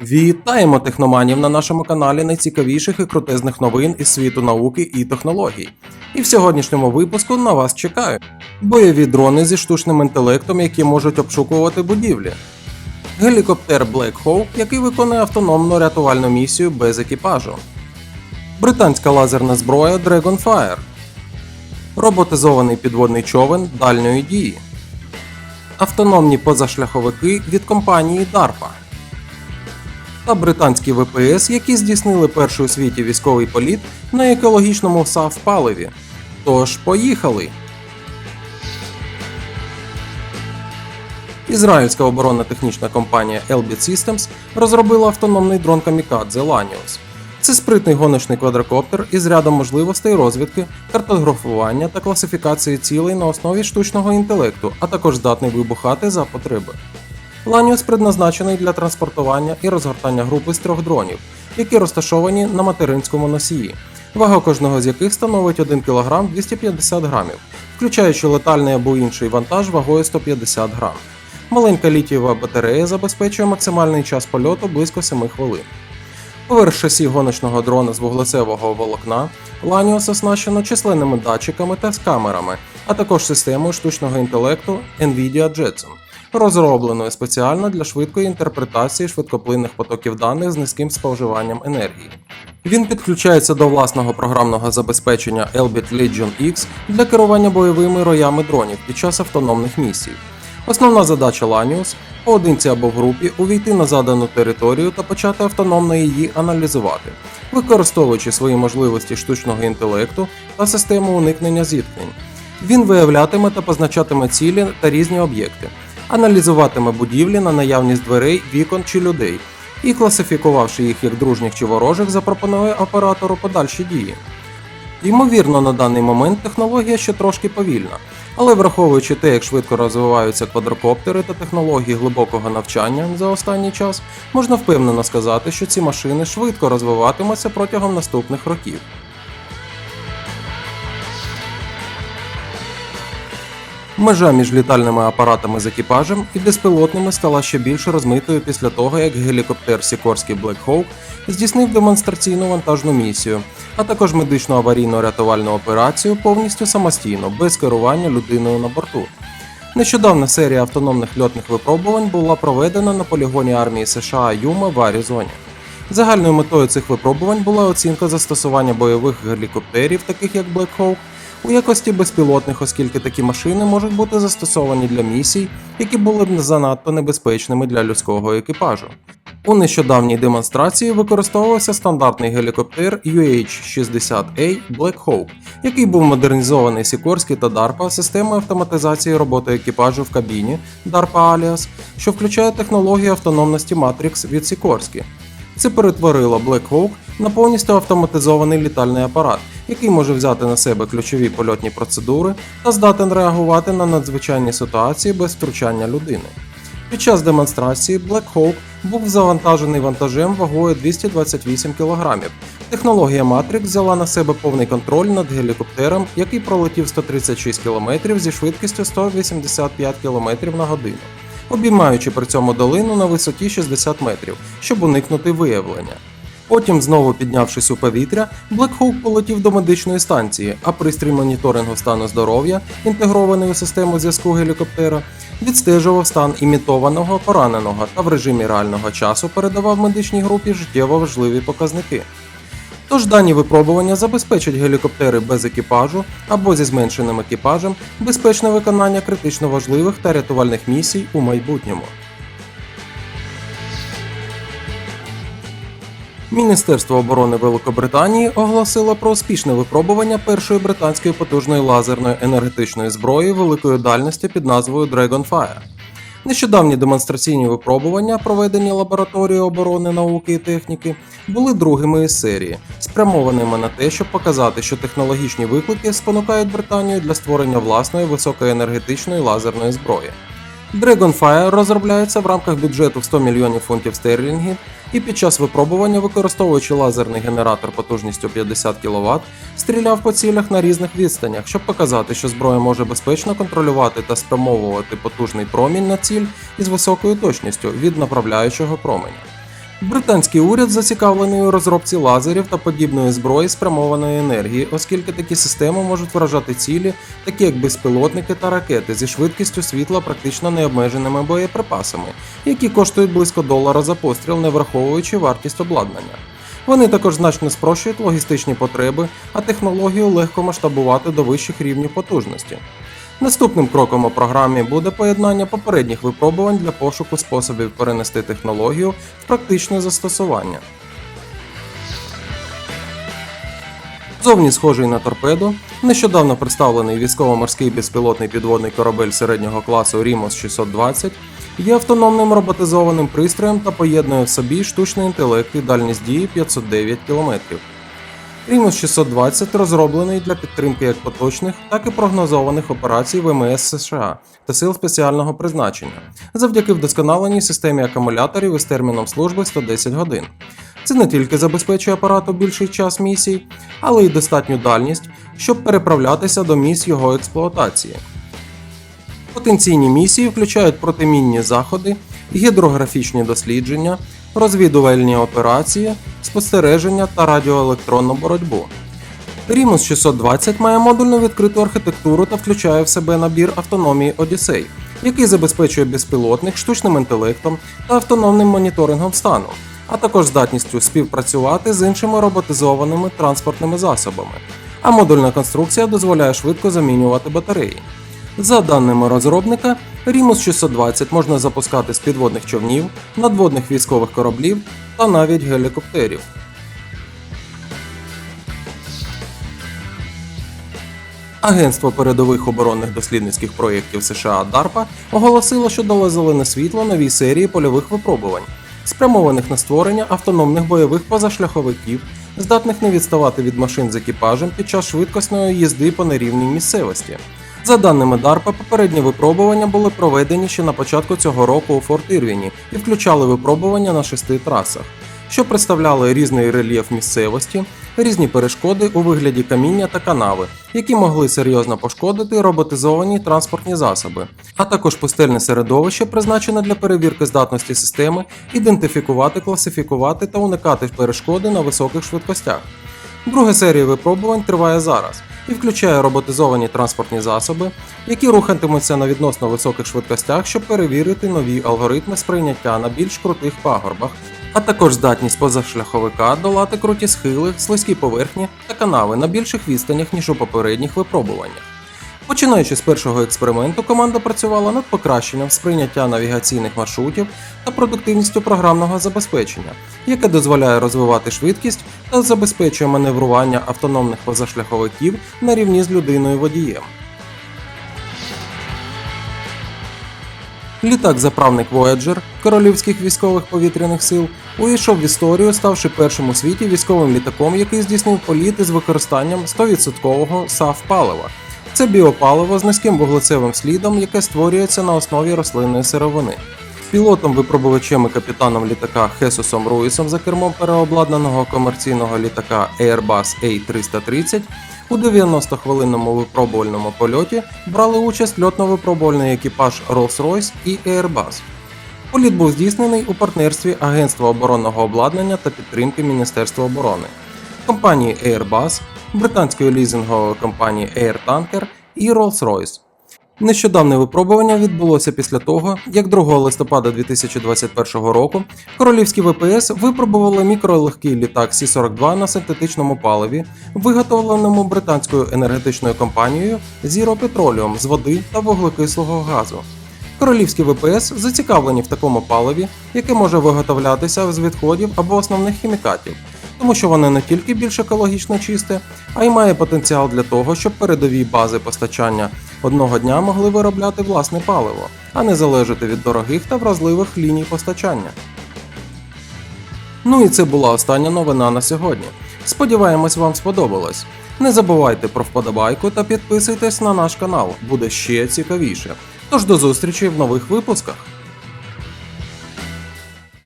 Вітаємо техноманів на нашому каналі найцікавіших і крутезних новин із світу науки і технологій. І в сьогоднішньому випуску на вас чекають бойові дрони зі штучним інтелектом, які можуть обшукувати будівлі, гелікоптер Black Hawk, який виконує автономну рятувальну місію без екіпажу, британська лазерна зброя Dragonfire, роботизований підводний човен дальньої дії, автономні позашляховики від компанії DARPA та британські ВПС, які здійснили перший у світі військовий політ на екологічному САВ паливі. Тож поїхали! Ізраїльська оборонно-технічна компанія Elbit Systems розробила автономний дрон Kamikadze Lanius. Це спритний гоночний квадрокоптер із рядом можливостей розвідки, картографування та класифікації цілей на основі штучного інтелекту, а також здатний вибухати за потреби. Ланіус предназначений для транспортування і розгортання групи з трьох дронів, які розташовані на материнському носії, вага кожного з яких становить 1 кг 250 г, включаючи летальний або інший вантаж вагою 150 г. Маленька літієва батарея забезпечує максимальний час польоту близько 7 хвилин. Поверх шасі гоночного дрона з вуглецевого волокна Ланіус оснащено численними датчиками та з камерами, а також системою штучного інтелекту NVIDIA Jetson, розробленою спеціально для швидкої інтерпретації швидкоплинних потоків даних з низьким споживанням енергії. Він підключається до власного програмного забезпечення Elbit Legion X для керування бойовими роями дронів під час автономних місій. Основна задача Lanius – поодинці або в групі увійти на задану територію та почати автономно її аналізувати, використовуючи свої можливості штучного інтелекту та систему уникнення зіткнень. Він виявлятиме та позначатиме цілі та різні об'єкти, аналізуватиме будівлі на наявність дверей, вікон чи людей, і, класифікувавши їх як дружніх чи ворожих, запропонує оператору подальші дії. Ймовірно, на даний момент технологія ще трошки повільна, але враховуючи те, як швидко розвиваються квадрокоптери та технології глибокого навчання за останній час, можна впевнено сказати, що ці машини швидко розвиватимуться протягом наступних років. Межа між літальними апаратами з екіпажем і безпілотними стала ще більш розмитою після того, як гелікоптер Сікорський Black Hawk здійснив демонстраційну вантажну місію, а також медичну аварійну рятувальну операцію повністю самостійно, без керування людиною на борту. Нещодавна серія автономних льотних випробувань була проведена на полігоні армії США Юма в Аризоні. Загальною метою цих випробувань була оцінка застосування бойових гелікоптерів, таких як Black Hawk, у якості безпілотних, оскільки такі машини можуть бути застосовані для місій, які були б занадто небезпечними для людського екіпажу. У нещодавній демонстрації використовувався стандартний гелікоптер UH-60A Black Hawk, який був модернізований Сікорський та DARPA системою автоматизації роботи екіпажу в кабіні DARPA Alias, що включає технологію автономності Matrix від Сікорські. Це перетворило Black Hawk на повністю автоматизований літальний апарат, який може взяти на себе ключові польотні процедури та здатен реагувати на надзвичайні ситуації без втручання людини. Під час демонстрації Black Hawk був завантажений вантажем вагою 228 кг. Технологія Matrix взяла на себе повний контроль над гелікоптером, який пролетів 136 км зі швидкістю 185 км на годину, обіймаючи при цьому долину на висоті 60 метрів, щоб уникнути виявлення. Потім, знову піднявшись у повітря, Hawk полетів до медичної станції, а пристрій моніторингу стану здоров'я, інтегрований у систему зв'язку гелікоптера, відстежував стан імітованого пораненого та в режимі реального часу передавав медичній групі життєво важливі показники. Тож дані випробування забезпечать гелікоптери без екіпажу або зі зменшеним екіпажем безпечне виконання критично важливих та рятувальних місій у майбутньому. Міністерство оборони Великобританії оголосило про успішне випробування першої британської потужної лазерної енергетичної зброї великої дальності під назвою Dragonfire. Нещодавні демонстраційні випробування, проведені лабораторією оборони науки і техніки, були другими із серії, спрямованими на те, щоб показати, що технологічні виклики спонукають Британію для створення власної високоенергетичної лазерної зброї. Dragonfire розробляється в рамках бюджету в 100 мільйонів фунтів стерлінгів і під час випробування, використовуючи лазерний генератор потужністю 50 кВт, стріляв по цілях на різних відстанях, щоб показати, що зброя може безпечно контролювати та спрямовувати потужний промінь на ціль із високою точністю від направляючого променя. Британський уряд зацікавлений у розробці лазерів та подібної зброї спрямованої енергії, оскільки такі системи можуть вражати цілі, такі як безпілотники та ракети зі швидкістю світла практично необмеженими боєприпасами, які коштують близько долара за постріл, не враховуючи вартість обладнання. Вони також значно спрощують логістичні потреби, а технологію легко масштабувати до вищих рівнів потужності. Наступним кроком у програмі буде поєднання попередніх випробувань для пошуку способів перенести технологію в практичне застосування. Зовні схожий на торпеду, нещодавно представлений військово-морський безпілотний підводний корабель середнього класу Рімос 620 є автономним роботизованим пристроєм та поєднує в собі штучний інтелект і дальність дії 509 км. Рімус 620 розроблений для підтримки як поточних, так і прогнозованих операцій ВМС США та сил спеціального призначення завдяки вдосконаленій системі акумуляторів із терміном служби 110 годин. Це не тільки забезпечує апарату більший час місій, але й достатню дальність, щоб переправлятися до місць його експлуатації. Потенційні місії включають протимінні заходи, гідрографічні дослідження, розвідувальні операції, спостереження та радіоелектронну боротьбу. Рімус 620 має модульну відкриту архітектуру та включає в себе набір автономії Odyssey, який забезпечує безпілотник штучним інтелектом та автономним моніторингом стану, а також здатністю співпрацювати з іншими роботизованими транспортними засобами. А модульна конструкція дозволяє швидко замінювати батареї. За даними розробника, Рімус 620 можна запускати з підводних човнів, надводних військових кораблів та навіть гелікоптерів. Агентство передових оборонних дослідницьких проєктів США DARPA оголосило, що дало зелене світло новій серії польових випробувань, спрямованих на створення автономних бойових позашляховиків, здатних не відставати від машин з екіпажем під час швидкісної їзди по нерівній місцевості. За даними DARPA, попередні випробування були проведені ще на початку цього року у Форт Ірвіні і включали випробування на шести трасах, що представляли різний рельєф місцевості, різні перешкоди у вигляді каміння та канави, які могли серйозно пошкодити роботизовані транспортні засоби, а також пустельне середовище, призначене для перевірки здатності системи, ідентифікувати, класифікувати та уникати перешкоди на високих швидкостях. Друга серія випробувань триває зараз і включає роботизовані транспортні засоби, які рухатимуться на відносно високих швидкостях, щоб перевірити нові алгоритми сприйняття на більш крутих пагорбах, а також здатність позашляховика долати круті схили, слизькі поверхні та канави на більших відстанях, ніж у попередніх випробуваннях. Починаючи з першого експерименту, команда працювала над покращенням сприйняття навігаційних маршрутів та продуктивністю програмного забезпечення, яке дозволяє розвивати швидкість та забезпечує маневрування автономних позашляховиків на рівні з людиною водієм. Літак-заправник Voyager Королівських військових повітряних сил увійшов в історію, ставши першим у світі військовим літаком, який здійснив політи з використанням 100% САФ палива. Це біопаливо з низьким вуглецевим слідом, яке створюється на основі рослинної сировини. Пілотом, випробувачем і капітаном літака Хесусом Руїсом за кермом переобладнаного комерційного літака Airbus A330 у 90-хвилинному випробувальному польоті брали участь льотно-випробувальний екіпаж Rolls-Royce і Airbus. Політ був здійснений у партнерстві Агентства оборонного обладнання та підтримки Міністерства оборони, компанії Airbus, британської лізингової компанії AirTanker і Rolls-Royce. Нещодавне випробування відбулося після того, як 2 листопада 2021 року королівські ВПС випробували мікролегкий літак Сі-42 на синтетичному паливі, виготовленому британською енергетичною компанією Zero Petroleum з води та вуглекислого газу. Королівські ВПС зацікавлені в такому паливі, яке може виготовлятися з відходів або основних хімікатів, тому що воно не тільки більш екологічно чисте, а й має потенціал для того, щоб передові бази постачання одного дня могли виробляти власне паливо, а не залежати від дорогих та вразливих ліній постачання. Ну і це була остання новина на сьогодні. Сподіваємось, вам сподобалось. Не забувайте про вподобайку та підписуйтесь на наш канал, буде ще цікавіше. Тож до зустрічі в нових випусках.